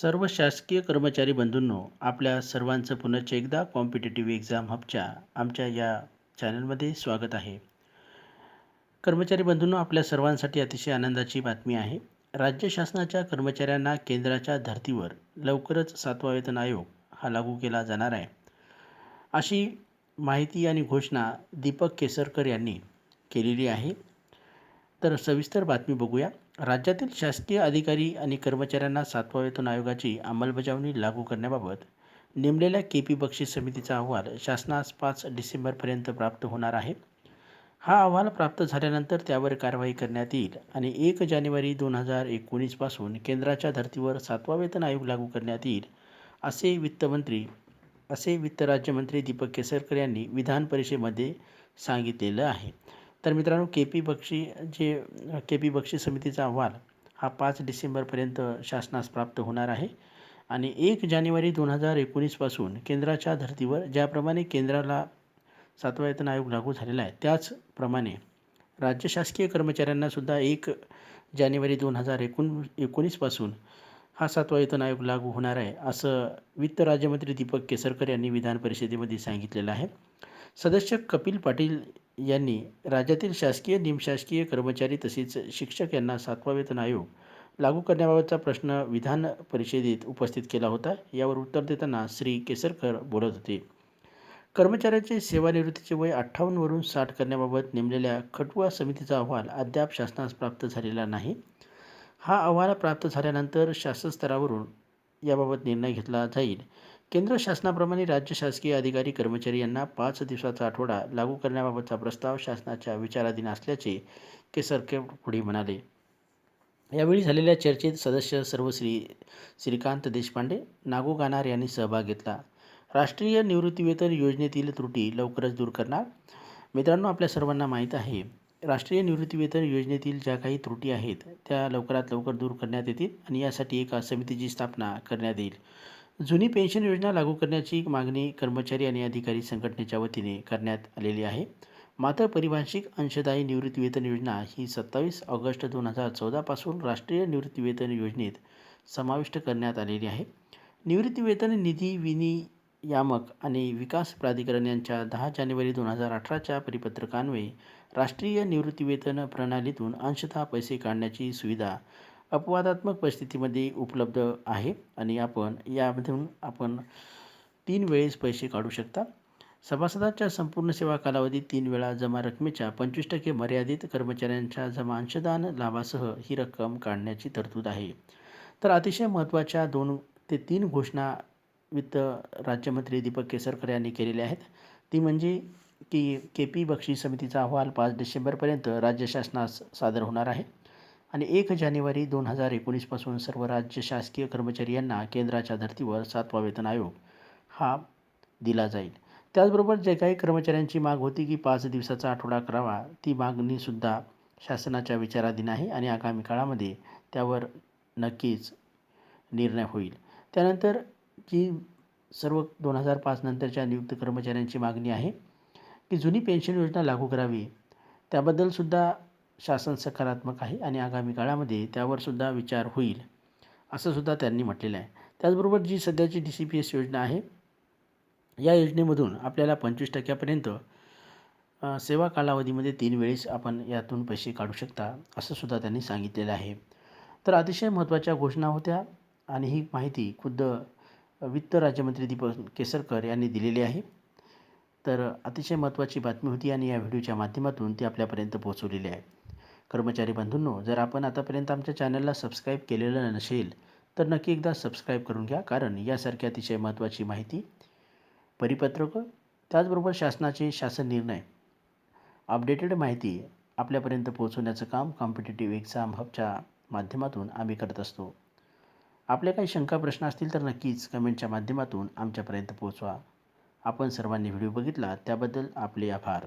सर्व शासकीय कर्मचारी बंधूंनो आपल्या सर्वांचं पुनश्च एकदा कॉम्पिटेटिव्ह एक्झाम हबच्या आमच्या या चॅनलमध्ये स्वागत आहे. कर्मचारी बंधूंनो आपल्या सर्वांसाठी अतिशय आनंदाची बातमी आहे. राज्य शासनाच्या कर्मचाऱ्यांना केंद्राच्या धर्तीवर लवकरच सातवा वेतन आयोग हा लागू केला जाणार आहे. अशी माहिती आणि घोषणा दीपक केसरकर यांनी केलेली आहे. तर सविस्तर बातमी बघूया. राज्यातील शासकीय अधिकारी आणि कर्मचाऱ्यांना सातवा वेतन आयोगाची अंमलबजावणी लागू करण्याबाबत नेमलेल्या के पी बक्षीस समितीचा अहवाल शासनास पाच डिसेंबरपर्यंत प्राप्त होणार आहे. हा अहवाल प्राप्त झाल्यानंतर त्यावर कारवाई करण्यात येईल आणि एक जानेवारी दोन हजार एकोणीसपासून केंद्राच्या धर्तीवर सातवा वेतन आयोग लागू करण्यात येईल असे वित्तमंत्री असे वित्त राज्यमंत्री दीपक केसरकर यांनी विधान परिषदेमध्ये सांगितलेलं आहे. तर मित्रांनो के पी बक्षी जे के पी बक्षी समितीचा अहवाल हा पाच डिसेंबरपर्यंत शासनास प्राप्त होणार आहे. आणि एक जानेवारी दोन हजार एकोणीसपासून केंद्राच्या धर्तीवर ज्याप्रमाणे केंद्राला सातवा वेतन आयोग लागू झालेला आहे त्याचप्रमाणे राज्य शासकीय कर्मचाऱ्यांनासुद्धा एक जानेवारी दोन हजार एकोण एकोणीसपासून हा सातवा वेतन आयोग लागू होणार आहे असं वित्त राज्यमंत्री दीपक केसरकर यांनी विधान परिषदेमध्ये सांगितलेलं आहे. सदस्य कपिल पाटील यांनी राज्यातील शासकीय निमशासकीय कर्मचारी तसेच शिक्षक यांना सातवा वेतन आयोग लागू करण्याबाबतचा प्रश्न विधान परिषदेत उपस्थित केला होता. यावर उत्तर देताना श्री केसरकर बोलत होते. कर्मचाऱ्याचे सेवानिवृत्तीचे वय अठ्ठावन्नवरून साठ करण्याबाबत नेमलेल्या खटुआ समितीचा अहवाल अद्याप शासनास प्राप्त झालेला नाही. हा अहवाल प्राप्त झाल्यानंतर शासन स्तरावरून याबाबत निर्णय घेतला जाईल. केंद्र शासनाप्रमाणे राज्य शासकीय अधिकारी कर्मचारी यांना पाच दिवसाचा आठवडा लागू करण्याबाबतचा प्रस्ताव शासनाच्या विचाराधीन असल्याचे केसरकर पुढे म्हणाले. यावेळी झालेल्या चर्चेत सदस्य सर्व श्री श्रीकांत देशपांडे नागू गानार यांनी सहभाग घेतला. राष्ट्रीय निवृत्तीवेतन योजनेतील त्रुटी लवकरच दूर करणार. मित्रांनो आपल्या सर्वांना माहीत आहे राष्ट्रीय निवृत्तीवेतन योजनेतील ज्या काही त्रुटी आहेत त्या लवकरात लवकर दूर करण्यात येतील आणि यासाठी एका समितीची स्थापना करण्यात येईल. जुनी पेन्शन योजना लागू करण्याची मागणी कर्मचारी आणि अधिकारी संघटनेच्या वतीने करण्यात आलेली आहे. मात्र परिभाषिक अंशदायी निवृत्तीवेतन योजना ही सत्तावीस ऑगस्ट दोन हजार चौदापासून राष्ट्रीय निवृत्तीवेतन योजनेत समाविष्ट करण्यात आलेली आहे. निवृत्तीवेतन निधी विनियामक आणि विकास प्राधिकरण यांच्या दहा जानेवारी दोन हजार अठराच्या परिपत्रकान्वये राष्ट्रीय निवृत्तीवेतन प्रणालीतून अंशतः पैसे काढण्याची सुविधा अपवादात्मक परिस्थितीमध्ये उपलब्ध आहे आणि आपण यामधून आपण तीन वेळेस पैसे काढू शकता. सभासदाच्या संपूर्ण सेवा कालावधीत तीन वेळा जमा रकमेच्या पंचवीस टक्के मर्यादित कर्मचाऱ्यांच्या जमा अंशदान लाभासह ही रक्कम काढण्याची तरतूद आहे. तर अतिशय महत्त्वाच्या दोन ते तीन घोषणा वित्त राज्यमंत्री दीपक केसरकर यांनी केलेल्या आहेत. ती म्हणजे की के पी बक्षीस समितीचा अहवाल पाच डिसेंबरपर्यंत राज्य शासनास सादर होणार आहे. आणि एक जानेवारी दोन हजार एकोणीसपासून सर्व राज्य शासकीय कर्मचारी यांना केंद्राच्या धर्तीवर सातवा वेतन आयोग हा दिला जाईल. त्याचबरोबर जे काही कर्मचाऱ्यांची माग होती की पाच दिवसाचा आठवडा करावा ती मागणीसुद्धा शासनाच्या विचाराधीन आहे आणि आगामी काळामध्ये त्यावर नक्कीच निर्णय होईल. त्यानंतर जी सर्व दोन हजार पाच नंतरच्या नियुक्त कर्मचाऱ्यांची मागणी आहे की जुनी पेन्शन योजना लागू करावी त्याबद्दलसुद्धा शासन सकारात्मक आहे आणि आगामी काळामध्ये त्यावरसुद्धा विचार होईल असंसुद्धा त्यांनी म्हटलेलं आहे. त्याचबरोबर जी सध्याची डी सी पी एस योजना आहे या योजनेमधून आपल्याला पंचवीस टक्क्यापर्यंत सेवा कालावधीमध्ये तीन वेळेस आपण यातून पैसे काढू शकता असंसुद्धा त्यांनी सांगितलेलं आहे. तर अतिशय महत्त्वाच्या घोषणा होत्या आणि ही माहिती खुद्द वित्त राज्यमंत्री दीपक केसरकर यांनी दिलेली आहे. तर अतिशय महत्त्वाची बातमी होती आणि या व्हिडिओच्या माध्यमातून ती आपल्यापर्यंत पोहोचवलेली आहे. कर्मचारी बंधूंनो जर आपण आतापर्यंत आमच्या चॅनलला सबस्क्राईब केलेलं नसेल तर नक्की एकदा सबस्क्राईब करून घ्या कारण यासारखी अतिशय महत्त्वाची माहिती परिपत्रकं त्याचबरोबर शासनाचे शासन निर्णय अपडेटेड माहिती आपल्यापर्यंत पोहोचवण्याचं काम कॉम्पिटेटिव्ह एक्झाम हबच्या माध्यमातून आम्ही करत असतो. आपल्या काही शंका प्रश्न असतील तर नक्कीच कमेंटच्या माध्यमातून आमच्यापर्यंत पोहोचवा. आपण सर्वांनी व्हिडिओ बघितला त्याबद्दल आपले आभार.